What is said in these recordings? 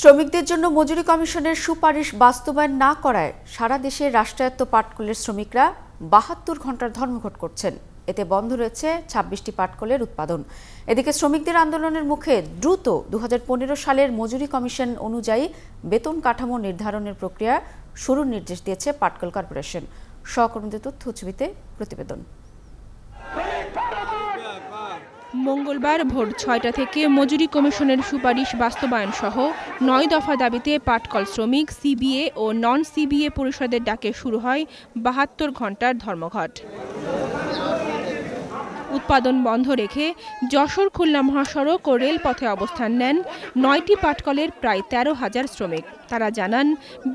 শ্রমিকদের জন্য মজুরি কমিশনের সুপারিশ বাস্তবায়ন না করায় সারা দেশে রাষ্ট্রায়ত্ত পাটকলের শ্রমিকরা বাহাত্তর ঘণ্টার ধর্মঘট করছেন। এতে বন্ধ রয়েছে ছাব্বিশটি পাটকলের উৎপাদন। এদিকে শ্রমিকদের আন্দোলনের মুখে দ্রুত দু হাজার পনেরো সালের মজুরি কমিশন অনুযায়ী বেতন কাঠামো নির্ধারণের প্রক্রিয়া শুরুর নির্দেশ দিয়েছে পাটকল কর্পোরেশন। সহকর্মীদের তথ্য ছবিতে প্রতিবেদন। মঙ্গলবার ভোর ছয়টা থেকে মজুরি কমিশনের সুপারিশ বাস্তবায়ন সহ নয় দফা দাবিতে পাটকল শ্রমিক, সিবিএ ও নন সিবিএ পরিষদের ডাকে শুরু হয় বাহাত্তর ঘণ্টার ধর্মঘট। উৎপাদন বন্ধ রেখে যশোর খুলনা মহাসড়ক ও রেলপথে অবস্থান নেন নয়টি পাটকলের প্রায় তেরো হাজার শ্রমিক। তারা জানান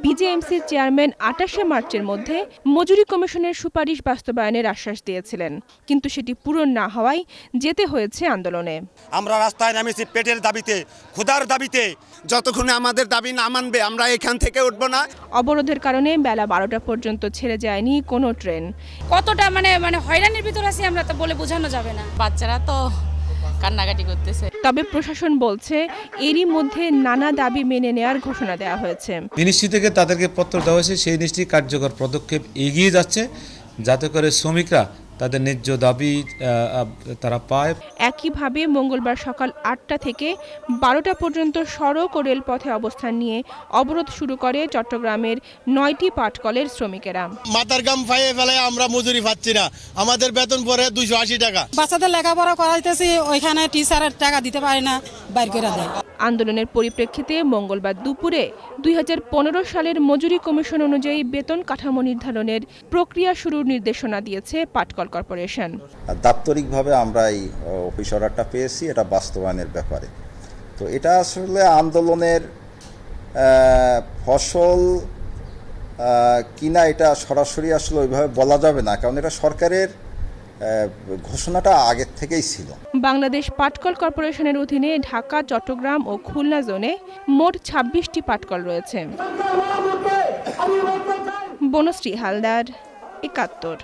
বিজেএমসির চেয়ারম্যান আটাশে মার্চের মধ্যে মজুরি কমিশনের সুপারিশ বাস্তবায়নের আশ্বাস দিয়েছিলেন। কিন্তু সেটি পূরণ না হওয়ায় যেতে হয়েছে আন্দোলনে। আমরা রাস্তায় নেমেছি পেটের দাবিতে ক্ষুধার দাবিতে। যতক্ষণে আমাদের দাবি না মানবে আমরা এখান থেকে উঠবো না। অবরোধের কারণে বেলা বারোটা পর্যন্ত ছেড়ে যায়নি কোনো ট্রেন। কতটা মানে মানে হয়রানির ভিতর আছি আমরা তো বলে বোঝানো যাবে না। বাচ্চারা তো কান্নাকাটি করতেছে। তবে প্রশাসন বলছে এরই মধ্যে নানা দাবি মেনে নেয়ার ঘোষণা দেওয়া হয়েছে। মিনিস্ট্রি থেকে তাদেরকে পত্র দেওয়া হয়েছে সেই নিশ্চয়ই কার্যকর পদক্ষেপ এগিয়ে যাচ্ছে যাতে করে শ্রমিকরা তাদের ন্যায্য দাবি তারা পায়। একইভাবে মঙ্গলবার সকাল আটটা থেকে বারোটা পর্যন্ত সড়ক ও রেলপথে অবস্থান নিয়ে অবরোধ শুরু করে চট্টগ্রামের নয়টি পাটকলের শ্রমিকেরা। মাথার গাম ফাইয়ে ফেলে আমরা মজুরি পাচ্ছি না। আমাদের বেতন পরে দুশো আশি টাকা। বাচ্চাদের লেখাপড়া করাইতেছি ওইখানে টিচারের টাকা দিতে পারে না বাইর করে দেয়। আন্দোলনের পরিপ্রেক্ষিতে মঙ্গলবার দুপুরে দুই হাজার পনেরো সালের মজুরি কমিশন অনুযায়ী বেতন কাঠামো নির্ধারণের প্রক্রিয়া শুরুর নির্দেশনা দিয়েছে পাটকল কর্পোরেশন। দাপ্তরিকভাবে আমরা এই অফিস অর্ডারটা পেয়েছি, এটা বাস্তবায়নের ব্যাপারে। তো এটা আসলে আন্দোলনের ফসল কিনা এটা সরাসরি আসলে ওইভাবে বলা যাবে না, কারণ এটা সরকারের ঘোষণাটা আগের থেকেই ছিল। বাংলাদেশ পাটকল কর্পোরেশনের অধীনে ঢাকা চট্টগ্রাম ও খুলনা জোনে মোট ছাব্বিশটি পাটকল রয়েছে। বনশ্রী হালদার একাত্তর।